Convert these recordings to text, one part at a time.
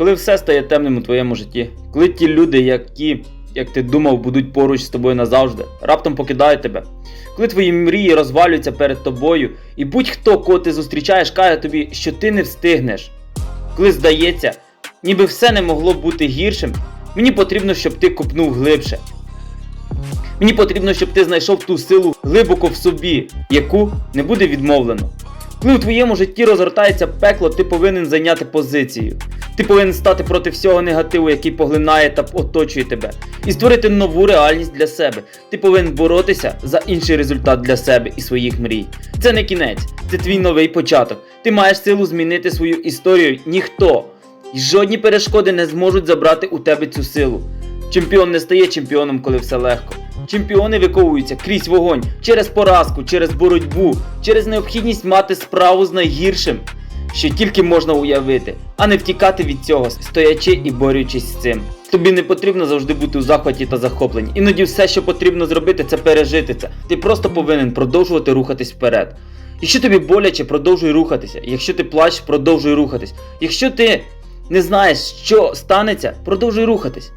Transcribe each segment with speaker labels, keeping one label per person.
Speaker 1: Коли все стає темним у твоєму житті, коли ті люди, які, як ти думав, будуть поруч з тобою назавжди, раптом покидають тебе, коли твої мрії розвалюються перед тобою, і будь-хто, кого ти зустрічаєш, каже тобі, що ти не встигнеш. Коли здається, ніби все не могло бути гіршим, мені потрібно, щоб ти копнув глибше. Мені потрібно, щоб ти знайшов ту силу глибоко в собі, яку не буде відмовлено. Коли у твоєму житті розгортається пекло, ти повинен зайняти позицію. Ти повинен стати проти всього негативу, який поглинає та оточує тебе, і створити нову реальність для себе. Ти повинен боротися за інший результат для себе і своїх мрій. Це не кінець, це твій новий початок. Ти маєш силу змінити свою історію. Ніхто і жодні перешкоди не зможуть забрати у тебе цю силу. Чемпіон не стає чемпіоном, коли все легко. Чемпіони виковуються крізь вогонь, через поразку, через боротьбу, через необхідність мати справу з найгіршим, що тільки можна уявити, а не втікати від цього, стоячи і борючись з цим. Тобі не потрібно завжди бути у захваті та захопленні. Іноді все, що потрібно зробити, це пережити це. Ти просто повинен продовжувати рухатись вперед. Якщо тобі боляче, продовжуй рухатися. Якщо ти плачеш, продовжуй рухатись. Якщо ти не знаєш, що станеться, продовжуй рухатись.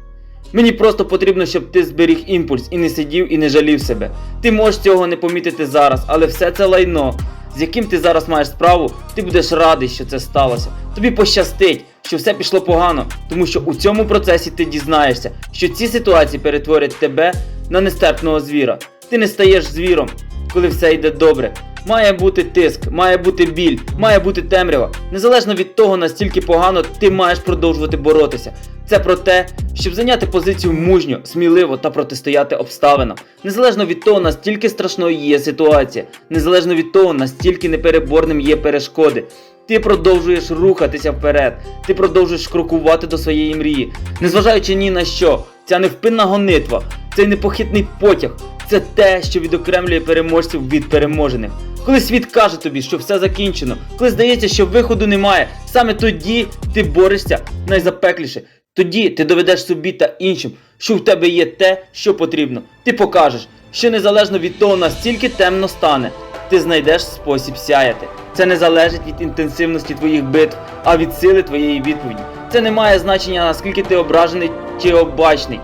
Speaker 1: Мені просто потрібно, щоб ти зберіг імпульс і не сидів і не жалів себе. Ти можеш цього не помітити зараз, але все це лайно, з яким ти зараз маєш справу, ти будеш радий, що це сталося. Тобі пощастить, що все пішло погано, тому що у цьому процесі ти дізнаєшся, що ці ситуації перетворять тебе на нестерпного звіра. Ти не стаєш звіром, коли все йде добре. Має бути тиск, має бути біль, має бути темрява. Незалежно від того, настільки погано ти маєш продовжувати боротися. Це про те, щоб зайняти позицію мужньо, сміливо та протистояти обставинам. Незалежно від того, настільки страшною є ситуація, незалежно від того, настільки непереборним є перешкоди. Ти продовжуєш рухатися вперед, ти продовжуєш крокувати до своєї мрії, незважаючи ні на що, ця невпинна гонитва, цей непохитний потяг, це те, що відокремлює переможців від переможених. Коли світ каже тобі, що все закінчено, коли здається, що виходу немає, саме тоді ти борешся найзапекліше. Тоді ти доведеш собі та іншим, що в тебе є те, що потрібно. Ти покажеш, що незалежно від того, настільки темно стане, ти знайдеш спосіб сяяти. Це не залежить від інтенсивності твоїх битв, а від сили твоєї відповіді. Це не має значення, наскільки ти ображений чи обачний.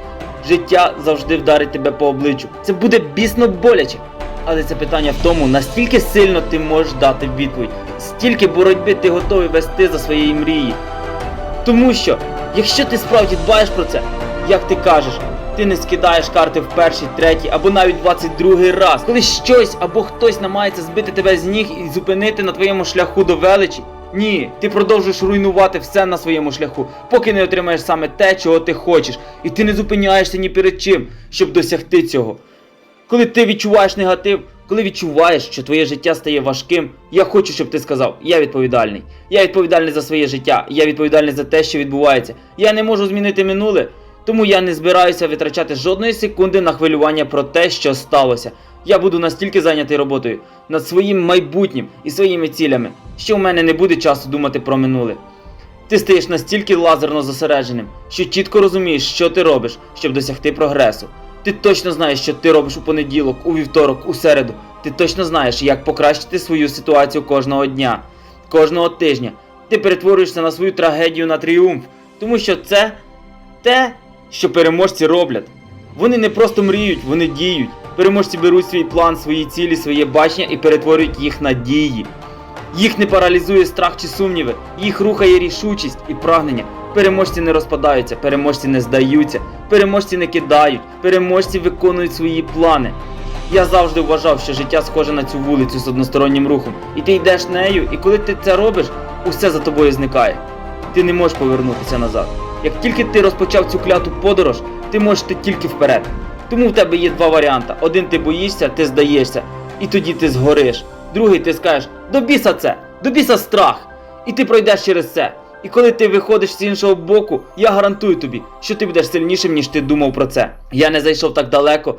Speaker 1: Життя завжди вдарить тебе по обличчю. Це буде бісно боляче. Але це питання в тому, наскільки сильно ти можеш дати відповідь, стільки боротьби ти готовий вести за своєї мрії. Тому що, якщо ти справді дбаєш про це, як ти кажеш, ти не скидаєш карти в перший, третій або навіть 22 раз, коли щось або хтось намагається збити тебе з ніг і зупинити на твоєму шляху до величі. Ні, ти продовжуєш руйнувати все на своєму шляху, поки не отримаєш саме те, чого ти хочеш, і ти не зупиняєшся ні перед чим, щоб досягти цього. Коли ти відчуваєш негатив, коли відчуваєш, що твоє життя стає важким, я хочу, щоб ти сказав: я відповідальний. Я відповідальний за своє життя, я відповідальний за те, що відбувається. Я не можу змінити минуле, тому я не збираюся витрачати жодної секунди на хвилювання про те, що сталося. Я буду настільки зайнятий роботою над своїм майбутнім і своїми цілями, що в мене не буде часу думати про минуле. Ти стаєш настільки лазерно зосередженим, що чітко розумієш, що ти робиш, щоб досягти прогресу. Ти точно знаєш, що ти робиш у понеділок, у вівторок, у середу. Ти точно знаєш, як покращити свою ситуацію кожного дня, кожного тижня. Ти перетворюєшся на свою трагедію на тріумф, тому що це те, що переможці роблять. Вони не просто мріють, вони діють. Переможці беруть свій план, свої цілі, своє бачення і перетворюють їх на дії. Їх не паралізує страх чи сумніви, їх рухає рішучість і прагнення. Переможці не розпадаються, переможці не здаються, переможці не кидають, переможці виконують свої плани. Я завжди вважав, що життя схоже на цю вулицю з одностороннім рухом. І ти йдеш нею, і коли ти це робиш, усе за тобою зникає. Ти не можеш повернутися назад. Як тільки ти розпочав цю кляту подорож, ти можеш йти тільки вперед. Тому в тебе є два варіанти: один ти боїшся, ти здаєшся, і тоді ти згориш. Другий ти скажеш: до біса це, до біса страх. І ти пройдеш через це. І коли ти виходиш з іншого боку, я гарантую тобі, що ти будеш сильнішим, ніж ти думав про це. Я не зайшов так далеко,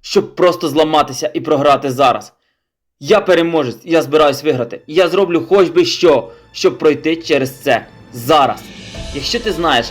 Speaker 1: щоб просто зламатися і програти зараз. Я переможець, я збираюсь виграти. Я зроблю хоч би що, щоб пройти через це зараз. Якщо ти знаєш,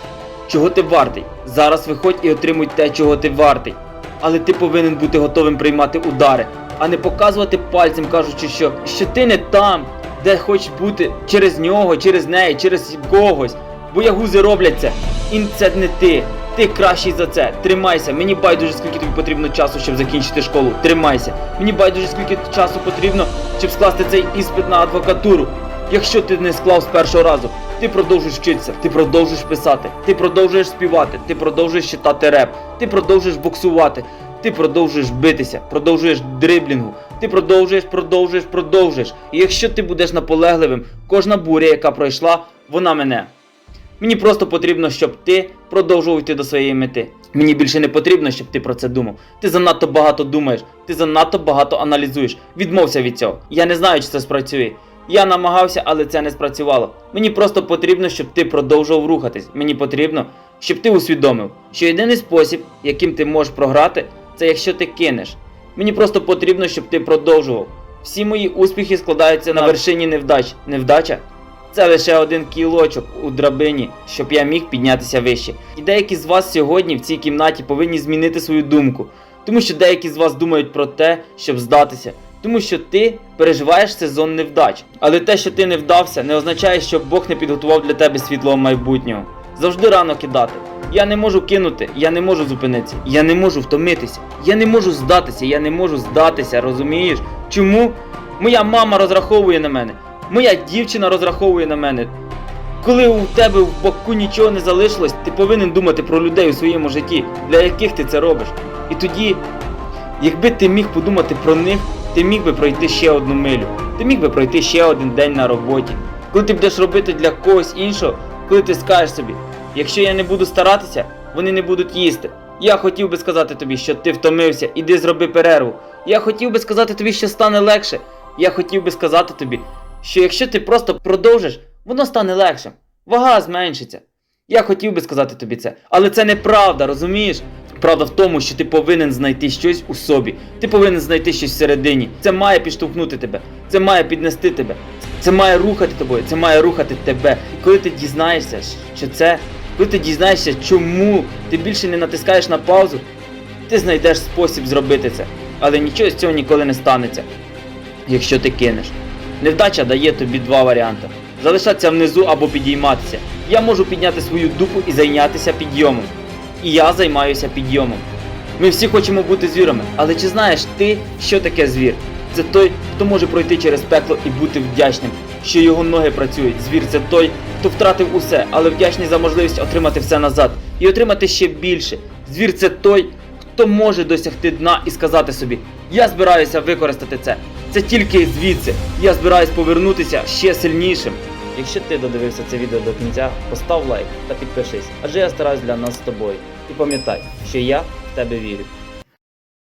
Speaker 1: чого ти вартий, зараз виходь і отримуй те, чого ти вартий. Але ти повинен бути готовим приймати удари, а не показувати пальцем, кажучи, що, що ти не там, де хочеш бути через нього, через неї, через когось. Боягузи роблять це. І це не ти. Ти кращий за це. Тримайся. Мені байдуже, скільки тобі потрібно часу, щоб закінчити школу. Тримайся. Мені байдуже, скільки часу потрібно, щоб скласти цей іспит на адвокатуру. Якщо ти не склав з першого разу, ти продовжуєш вчитися, ти продовжуєш писати, ти продовжуєш співати, ти продовжуєш читати реп, ти продовжуєш боксувати, ти продовжуєш битися, продовжуєш дриблінгу, ти продовжуєш, продовжуєш, продовжуєш. І якщо ти будеш наполегливим, кожна буря, яка пройшла, вона мене. Мені просто потрібно, щоб ти продовжував йти до своєї мети. Мені більше не потрібно, щоб ти про це думав. Ти занадто багато думаєш, ти занадто багато аналізуєш. Відмовся від цього. Я не знаю, чи це спрацює. Я намагався, але це не спрацювало. Мені просто потрібно, щоб ти продовжував рухатись. Мені потрібно, щоб ти усвідомив, що єдиний спосіб, яким ти можеш програти, це якщо ти кинеш. Мені просто потрібно, щоб ти продовжував. Всі мої успіхи складаються на вершині невдач. Невдача це лише один кілочок у драбині, щоб я міг піднятися вище. І деякі з вас сьогодні в цій кімнаті повинні змінити свою думку, тому що деякі з вас думають про те, щоб здатися. Тому що ти переживаєш сезон невдач. Але те, що ти не вдався, не означає, що Бог не підготував для тебе світлого майбутнього. Завжди рано кидати. Я не можу кинути, я не можу зупинитися, я не можу втомитися, я не можу здатися, я не можу здатися, розумієш? Чому? Моя мама розраховує на мене, моя дівчина розраховує на мене. Коли у тебе в боку нічого не залишилось, ти повинен думати про людей у своєму житті, для яких ти це робиш. І тоді, якби ти міг подумати про них, ти міг би пройти ще одну милю, ти міг би пройти ще один день на роботі. Коли ти будеш робити для когось іншого, коли ти скажеш собі, якщо я не буду старатися, вони не будуть їсти. Я хотів би сказати тобі, що ти втомився, іди зроби перерву. Я хотів би сказати тобі, що стане легше. Я хотів би сказати тобі, що якщо ти просто продовжиш, воно стане легшим. Вага зменшиться. Я хотів би сказати тобі це, але це неправда, розумієш? Правда в тому, що ти повинен знайти щось у собі. Ти повинен знайти щось всередині. Це має підштовхнути тебе, це має піднести тебе, це має рухати тобою, це має рухати тебе. І коли ти дізнаєшся, що це, коли ти дізнаєшся, чому ти більше не натискаєш на паузу, ти знайдеш спосіб зробити це. Але нічого з цього ніколи не станеться, якщо ти кинеш. Невдача дає тобі два варіанти: залишатися внизу або підійматися. Я можу підняти свою дупу і зайнятися підйомом. І я займаюся підйомом. Ми всі хочемо бути звірами, але чи знаєш ти, що таке звір? Це той, хто може пройти через пекло і бути вдячним, що його ноги працюють. Звір це той, хто втратив усе, але вдячний за можливість отримати все назад і отримати ще більше. Звір це той, хто може досягти дна і сказати собі: Я збираюся використати це. Це тільки звідси. Я збираюсь повернутися ще сильнішим. Якщо ти додивився це відео до кінця, постав лайк та підпишись, адже я стараюсь для нас з тобою. І пам'ятай, що я в тебе вірю.